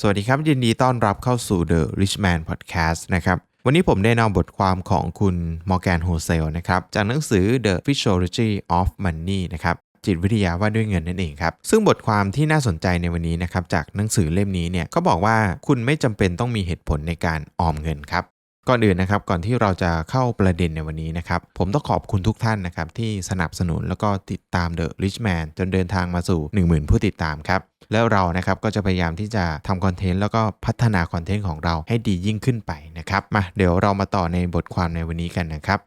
สวัสดีครับ ยินดีต้อนรับเข้าสู่ The Rich Man Podcast นะครับ วันนี้ผมได้นำบทความของคุณมอร์แกนโฮเซลนะครับ จากหนังสือ The Physiology of Money นะครับจิตวิทยาว่าด้วยเงินนั่นเองครับ ซึ่งบทความที่น่าสนใจในวันนี้นะครับ จากหนังสือเล่มนี้เนี่ยเขาบอกว่าคุณไม่จำเป็นต้องมีเหตุผลในการออมเงินครับ ก่อนอื่นนะครับก่อนที่เราจะเข้าประเด็นในวันนี้นะครับ ผมต้องขอบคุณทุกท่านนะครับ ที่สนับสนุนแล้วก็ติดตาม The Rich Man จนเดินทางมาสู่ 10,000 ผู้ติดตามครับ แล้วเรานะครับก็จะพยายามที่จะทำคอนเทนต์แล้วก็พัฒนาคอนเทนต์ของเราให้ดียิ่งขึ้นไปนะครับมาเดี๋ยวเรามาต่อในบทความในวันนี้กันนะครับ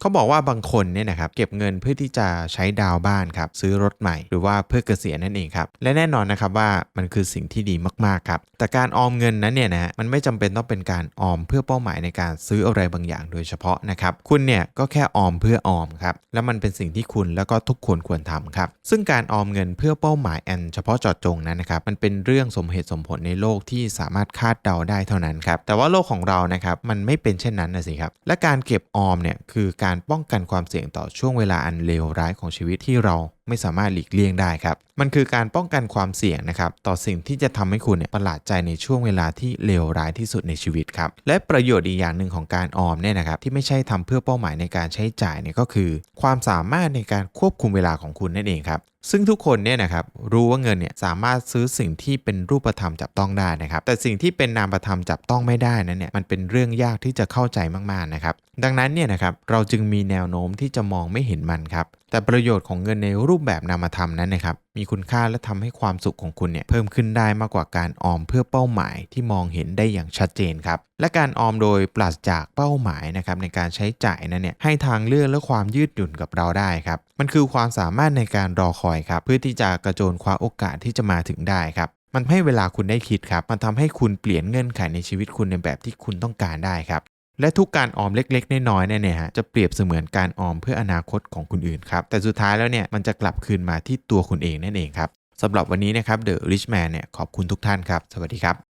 เขาบอกว่าบางคนเนี่ยนะครับเก็บเงินเพื่อที่จะใช้ดาวบ้านครับซื้อรถใหม่หรือว่าเพื่อเกษียณนั่นเองครับและแน่นอนนะครับว่ามันคือสิ่งที่ดีมากๆครับแต่การออมเงินนั้นเนี่ยนะฮะมันไม่จำเป็นต้องเป็นการออมเพื่อเป้าหมายในการซื้ออะไรบางอย่างโดยเฉพาะนะครับคุณเนี่ยก็แค่ออมเพื่อออมครับและมันเป็นสิ่งที่คุณแล้วก็ทุกคนควรทำครับซึ่งการออมเงินเพื่อเป้าหมายอันเฉพาะเจาะจงนั้นนะครับมันเป็นเรื่องสมเหตุสมผลในโลกที่สามารถคาดเดาได้เท่านั้นครับแต่ว่าโลกของเรานะครับมันไม่เป็นเช่นนั้นนะสิครับและการเก็บออมเนี่ยคือการการป้องกันความเสี่ยงต่อช่วงเวลาอันเลวร้ายของชีวิตที่เรา ไม่สามารถหลีกเลี่ยงได้ครับ มันคือการป้องกันความเสี่ยงนะครับต่อสิ่งที่จะทำให้คุณเนี่ยประหลาดใจในช่วงเวลาที่เลวร้ายที่สุดในชีวิตครับ และประโยชน์อีกอย่างหนึ่งของการออมเนี่ยนะครับที่ไม่ใช่ทำเพื่อเป้าหมายในการใช้จ่ายเนี่ยก็คือ ความสามารถในการควบคุมเวลาของคุณนั่นเองครับซึ่งทุกคนเนี่ยนะครับรู้ว่าเงินเนี่ยสามารถซื้อสิ่งที่เป็นรูปธรรมจับต้องได้นะครับ แต่สิ่งที่เป็นนามธรรมจับต้องไม่ได้นั้นเนี่ยมันเป็นเรื่องยากที่จะเข้าใจมากๆนะครับดังนั้นเนี่ยนะครับเราจึงมีแนวโน้มที่จะมองไม่เห็นมันครับแต่ประโยชน์ของเงินในรูปแบบนามธรรมนั้นนะครับมีคุณค่าและทำให้ความสุขของคุณเนี่ยเพิ่มขึ้นได้มากกว่าการออมเพื่อเป้าหมายที่มองเห็นได้อย่างชัดเจนครับและการออมโดยปราศจากเป้าหมายนะครับในการใช้จ่ายนั้นเนี่ยให้ทางเลือกและความยืดหยุ่นกับเราได้ครับมันคือความสามารถในการรอคอยครับเพื่อที่จะกระโจนคว้าโอกาสที่จะมาถึงได้ครับมันให้เวลาคุณได้คิดครับ มันทำให้คุณเปลี่ยนเงื่อนไขในชีวิตคุณในแบบที่คุณต้องการได้ครับ และทุกการออมเล็กๆน้อยๆเนี่ยนะฮะจะเปรียบเสมือนการออมเพื่ออนาคตของคนอื่นครับ แต่สุดท้ายแล้วเนี่ยมันจะกลับคืนมาที่ตัวคุณเองนั่นเองครับสำหรับวันนี้นะครับ The Rich Man เนี่ยขอบคุณทุกท่านครับ สวัสดีครับ